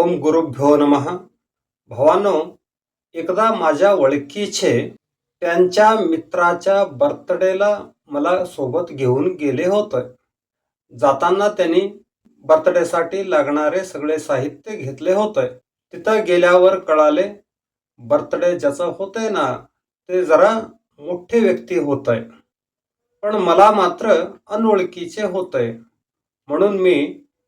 ओम गुरुभ्यो नम। भवानो एकदा माझ्या ओळखीचे त्यांच्या मित्राच्या बर्थडेला मला सोबत घेऊन गेले होते. जाताना त्यांनी बर्थडेसाठी लागणारे सगळे साहित्य घेतले होते. तिथं गेल्यावर कळाले बर्थडे ज्याचं होतंय ना ते जरा मोठे व्यक्ती होत आहे पण मला मात्र अनोळखीचे होते म्हणून मी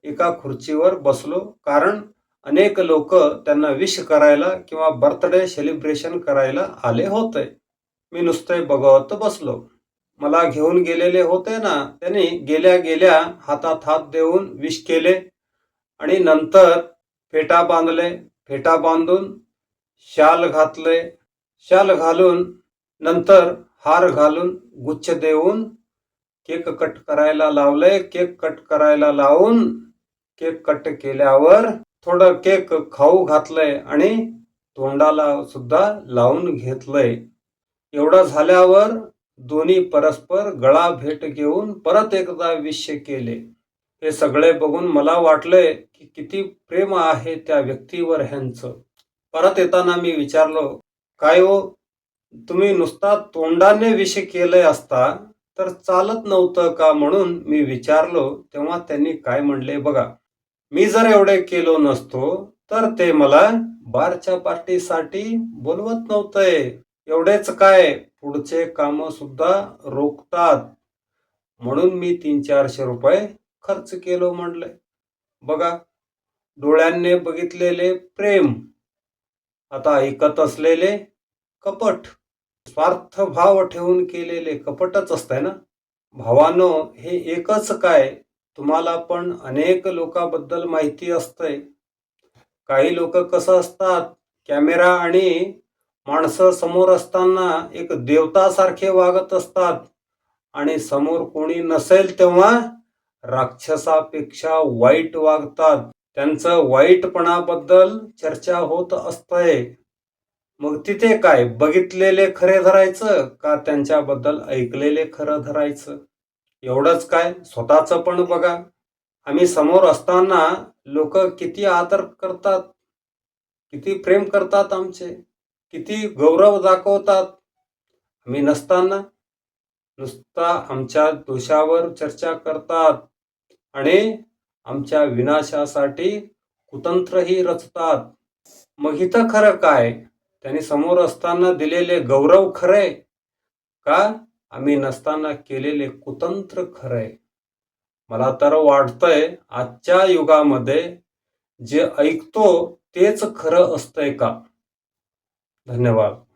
एका खुर्चीवर बसलो कारण अनेक लोक त्यांना विश करायला किंवा बर्थडे सेलिब्रेशन करायला आले होते. मी नुसते बघत बसलो. मला घेऊन गेलेले होते ना त्यांनी गेल्या गेल्या हातात हात देऊन विश केले. आणि नंतर फेटा बांधले फेटा बांधून शाल घातले. शाल घालून नंतर हार घालून गुच्छ देऊन केक कट करायला लावले. केक कट करायला लावून केक कट केल्यावर थोडं केक खाऊ घातलंय आणि तोंडाला सुद्धा लावून घेतलंय. एवढं झाल्यावर दोन्ही परस्पर गळा भेट घेऊन परत एकदा विश्य केले. हे सगळे बघून मला वाटले की किती प्रेम आहे त्या व्यक्तीवर ह्यांचं. परत येताना मी विचारलो काय हो तुम्ही नुसता तोंडाने विषय केलंय असता तर चालत नव्हतं का? म्हणून मी विचारलो तेव्हा त्यांनी काय म्हणले बघा. मी जर एवढे केलो नसतो तर ते मला बारच्या पार्टीसाठी बोलवत नव्हते. एवढेच काय? पुढचे काम सुद्धा रोखतात. म्हणून मी तीन चारशे रुपये खर्च केलो म्हणले. बघा डोळ्यांनी बघितलेले प्रेम आता ऐकत असलेले कपट स्वार्थ भाव ठेवून केलेले कपटच असतंय ना? भावानो हे एकच काय? तुम्हाला पण अनेक लोकांबद्दल माहिती असतंय. काही लोक कसं असतात कॅमेरा आणि माणसं समोर असताना एक देवतासारखे वागत असतात. आणि समोर कोणी नसेल तेव्हा राक्षसापेक्षा वाईट वागतात. त्यांचं वाईटपणाबद्दल चर्चा होत असतंय. मग तिथे काय? बघितलेले खरे धरायचं का त्यांच्याबद्दल ऐकलेले खरं धरायचं? एवढंच काय? स्वतःचं पण बघा. आम्ही समोर असताना लोक किती आदर करतात किती प्रेम करतात आमचे किती गौरव दाखवतात. आम्ही नसताना नुसता आमच्या दोषावर चर्चा करतात आणि आमच्या विनाशासाठी कुतंत्रही रचतात. मग इथं खरं काय? त्यांनी समोर असताना दिलेले गौरव खरे का? आम्ही नसताना केलेले कुतंत्र खरंय मला तर वाटतंय आजच्या युगामध्ये जे ऐकतो तेच खरं असतंय का? धन्यवाद.